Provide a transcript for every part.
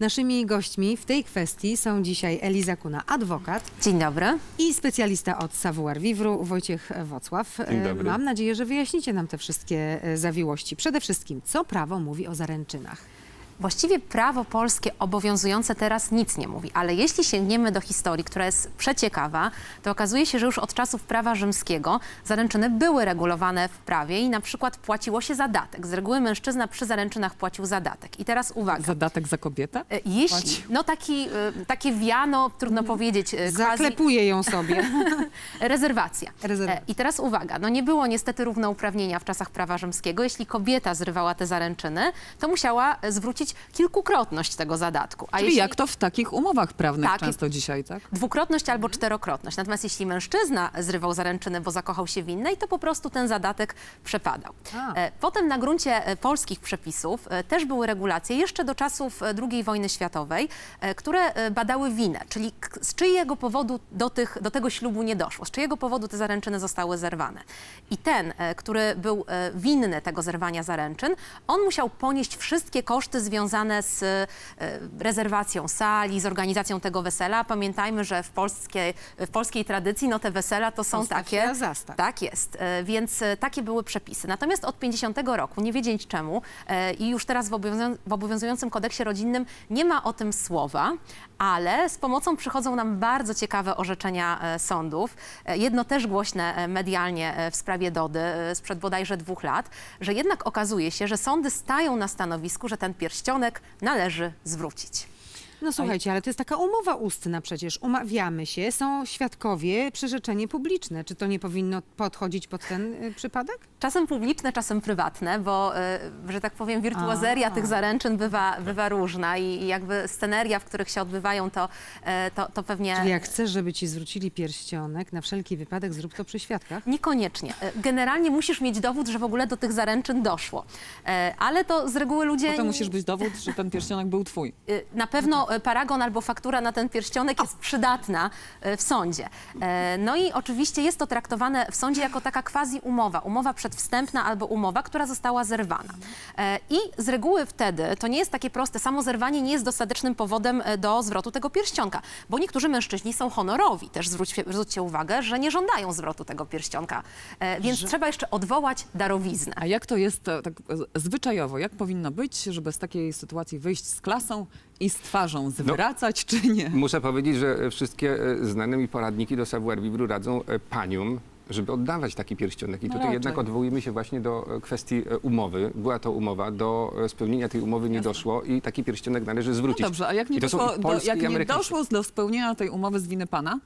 Naszymi gośćmi w tej kwestii są dzisiaj Eliza Kuna, adwokat Dzień dobry. i specjalista od Savoir Vivre Wojciech Wocław. Dzień E, dobry. Mam nadzieję, że wyjaśnicie nam te wszystkie e, zawiłości. Przede wszystkim, co prawo mówi o zaręczynach? Właściwie prawo polskie obowiązujące teraz nic nie mówi, ale jeśli sięgniemy do historii, która jest przeciekawa, to okazuje się, że już od czasów prawa rzymskiego zaręczyny były regulowane w prawie i na przykład płaciło się zadatek. Z reguły mężczyzna przy zaręczynach płacił zadatek. I teraz uwaga. Zadatek za kobietę? E, Jeśli, no taki, e, takie wiano, trudno powiedzieć, e, quasi Zaklepuję ją sobie. rezerwacja. Rezerwacja. I teraz uwaga, no nie było niestety równouprawnienia w czasach prawa rzymskiego. Jeśli kobieta zrywała te zaręczyny, to musiała e, zwrócić kilkukrotność tego zadatku. A Czyli jeśli... jak to w takich umowach prawnych Tak, często dzisiaj, tak? Dwukrotność albo czterokrotność. Natomiast jeśli mężczyzna zrywał zaręczyny, bo zakochał się w innej, to po prostu ten zadatek przepadał. A. E, Potem na gruncie e, polskich przepisów e, też były regulacje jeszcze do czasów II wojny światowej, które badały winę, czyli z czyjego powodu do, tych, do tego ślubu nie doszło, z czyjego powodu te zaręczyny zostały zerwane. I ten, który był winny tego zerwania zaręczyn, on musiał ponieść wszystkie koszty związane z e, rezerwacją sali, z organizacją tego wesela. Pamiętajmy, że w polskiej, w polskiej tradycji no, te wesela to są Postaw takie... zastaw. Tak jest, e, więc e, takie były przepisy. Natomiast od 50 roku, nie wiedzieć czemu, i już teraz w, obowiązu- w obowiązującym kodeksie rodzinnym nie ma o tym słowa, ale z pomocą przychodzą nam bardzo ciekawe orzeczenia sądów. Jedno też głośne medialnie w sprawie Dody sprzed bodajże dwóch lat, że jednak okazuje się, że sądy stają na stanowisku, że ten pierścionek należy zwrócić. No słuchajcie, ale to jest taka umowa ustna przecież. Umawiamy się, są świadkowie, przyrzeczenie publiczne. Czy to nie powinno podchodzić pod ten y, przypadek? Czasem publiczne, czasem prywatne, bo, e, że tak powiem, wirtuozeria A. tych zaręczyn bywa, bywa różna i, i jakby sceneria, w których się odbywają, to, e, to, to pewnie... Czyli jak chcesz, żeby ci zwrócili pierścionek, na wszelki wypadek zrób to przy świadkach? Niekoniecznie. E, Generalnie musisz mieć dowód, że w ogóle do tych zaręczyn doszło. E, Ale to z reguły ludzie... Potem musisz być dowód, że ten pierścionek był twój. Y, Na pewno y, paragon albo faktura na ten pierścionek jest przydatna y, w sądzie. E, No i oczywiście jest to traktowane w sądzie jako taka quasi umowa, umowa przedwstępna albo umowa, która została zerwana. E, I z reguły wtedy to nie jest takie proste, samo zerwanie nie jest dostatecznym powodem e, do zwrotu tego pierścionka, bo niektórzy mężczyźni są honorowi. Też zwróćcie, zwróćcie uwagę, że nie żądają zwrotu tego pierścionka, E, więc trzeba jeszcze odwołać darowiznę. A jak to jest e, tak e, zwyczajowo? Jak powinno być, żeby z takiej sytuacji wyjść z klasą i z twarzą zwracać, czy nie? Muszę powiedzieć, że wszystkie e, znane mi poradniki do savoir vivre radzą e, paniom, żeby oddawać taki pierścionek. I No tutaj raczej. jednak odwołujemy się właśnie do e, kwestii e, umowy. Była to umowa, do e, spełnienia tej umowy nie doszło i taki pierścionek należy No zwrócić. dobrze, a jak nie, I to są doszło, i do, polskie, jak i nie amerykańskie. doszło do spełnienia tej umowy z winy pana?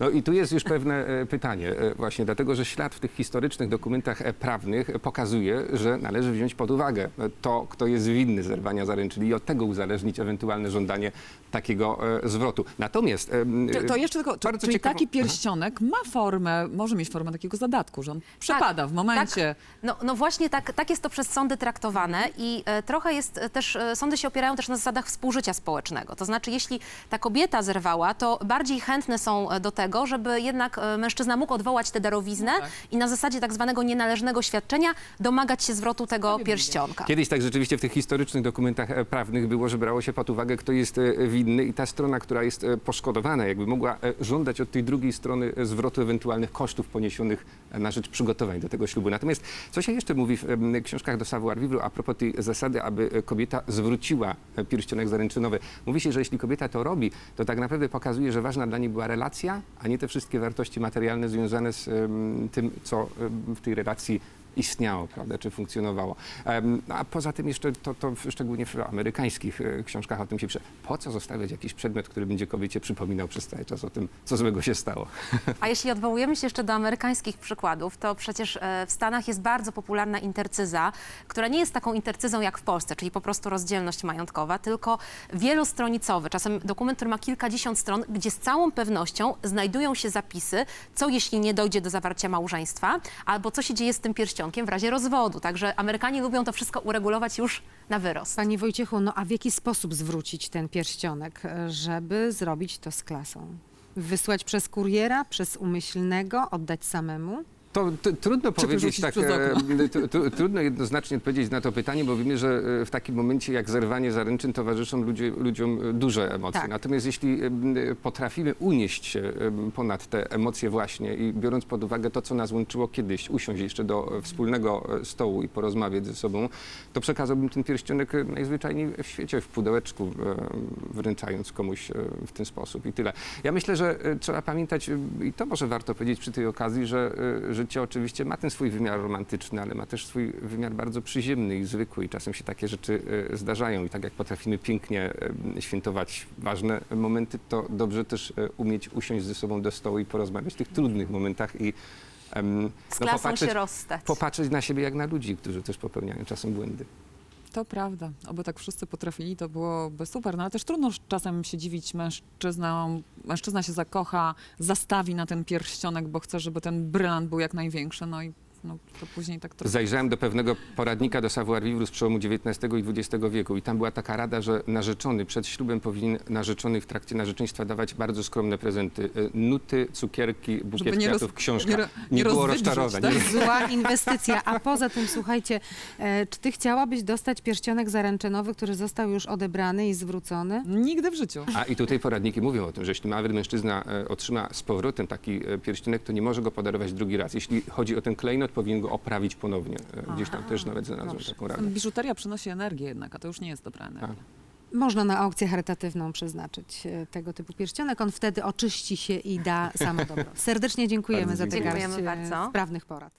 No i tu jest już pewne e, pytanie e, właśnie, dlatego że ślad w tych historycznych dokumentach e, prawnych e, pokazuje, że należy wziąć pod uwagę e, to, kto jest winny zerwania zaręczyny i od tego uzależnić ewentualne żądanie takiego e, zwrotu. Natomiast... To, to jeszcze tylko, czy, bardzo czyli ciekawą- taki pierścionek ma formę, może mieć formę takiego zadatku, że on przepada w momencie... Tak, no, no właśnie tak, tak jest to przez sądy traktowane i e, trochę jest e, też, e, sądy się opierają też na zasadach współżycia społecznego. To znaczy, jeśli ta kobieta zerwała, to bardziej chętne są e, do tego, żeby jednak e, mężczyzna mógł odwołać tę darowiznę tak. i na zasadzie tak zwanego nienależnego świadczenia domagać się zwrotu tego pierścionka. Kiedyś tak rzeczywiście w tych historycznych dokumentach e, prawnych było, że brało się pod uwagę, kto jest e, winny i ta strona, która jest poszkodowana, jakby mogła żądać od tej drugiej strony zwrotu ewentualnych kosztów poniesionych na rzecz przygotowań do tego ślubu. Natomiast co się jeszcze mówi w książkach do Savoir Vivre a propos tej zasady, aby kobieta zwróciła pierścionek zaręczynowy? Mówi się, że jeśli kobieta to robi, to tak naprawdę pokazuje, że ważna dla niej była relacja, a nie te wszystkie wartości materialne związane z tym, co w tej relacji istniało, prawda, czy funkcjonowało. No, a poza tym jeszcze to, to szczególnie w amerykańskich e, książkach o tym się pisze. Po co zostawiać jakiś przedmiot, który będzie kobiecie przypominał przez cały czas o tym, co złego się stało? A jeśli odwołujemy się jeszcze do amerykańskich przykładów, to przecież e, w Stanach jest bardzo popularna intercyza, która nie jest taką intercyzą jak w Polsce, czyli po prostu rozdzielność majątkowa, tylko wielostronicowy, czasem dokument, który ma kilkadziesiąt stron, gdzie z całą pewnością znajdują się zapisy, co jeśli nie dojdzie do zawarcia małżeństwa, albo co się dzieje z tym pierścionkiem w razie rozwodu. Także Amerykanie lubią to wszystko uregulować już na wyrost. Panie Wojciechu, no a w jaki sposób zwrócić ten pierścionek, żeby zrobić to z klasą? Wysłać przez kuriera, przez umyślnego, oddać samemu? To, t- trudno powiedzieć przerzucić tak, e, trudno jednoznacznie odpowiedzieć na to pytanie, bo wiemy, że e, w takim momencie jak zerwanie zaręczyn towarzyszą ludzie, ludziom e, duże emocje. Tak. Natomiast jeśli potrafimy unieść się ponad te emocje właśnie i biorąc pod uwagę to, co nas łączyło kiedyś, usiąść jeszcze do wspólnego stołu i porozmawiać ze sobą, to przekazałbym ten pierścionek najzwyczajniej w świecie, w pudełeczku, wręczając komuś w ten sposób i tyle. Ja myślę, że trzeba pamiętać, i to może warto powiedzieć przy tej okazji, że e, życie oczywiście ma ten swój wymiar romantyczny, ale ma też swój wymiar bardzo przyziemny i zwykły i czasem się takie rzeczy e, zdarzają i tak jak potrafimy pięknie e, świętować ważne momenty, to dobrze też e, umieć usiąść ze sobą do stołu i porozmawiać w tych trudnych momentach i Z no, klasą popatrzeć, się rozstać. popatrzeć na siebie jak na ludzi, którzy też popełniają czasem błędy. To prawda. Oby tak wszyscy potrafili, to byłoby super. No ale też trudno czasem się dziwić mężczyznom. Mężczyzna się zakocha, zastawi na ten pierścionek, bo chce, żeby ten brylant był jak największy. No i no, to później tak trochę... Zajrzałem do pewnego poradnika do savoir vivre z przełomu XIX i XX wieku i tam była taka rada, że narzeczony przed ślubem powinien narzeczony w trakcie narzeczeństwa dawać bardzo skromne prezenty. Y, Nuty, cukierki, bukiet nie roz- kwiatów, książka. nie ro- Nie, nie było rozczarowań. tak? Nie? Zła inwestycja. A poza tym, słuchajcie, e, czy ty chciałabyś dostać pierścionek zaręczynowy, który został już odebrany i zwrócony? Nigdy w życiu. A i tutaj poradniki mówią o tym, że jeśli nawet mężczyzna e, otrzyma z powrotem taki e, pierścionek, to nie może go podarować drugi raz. Jeśli chodzi o ten klejnot, powinien go oprawić ponownie. E, Gdzieś tam też nawet znalazłem dobrze. taką radę. Biżuteria przynosi energię jednak, a to już nie jest dobra energia. Tak. Można na aukcję charytatywną przeznaczyć e, tego typu pierścionek. On wtedy oczyści się i da samo dobro. Serdecznie dziękujemy Bardzo za te dziękuję. garść Dziękujemy e, bardzo. sprawnych porad.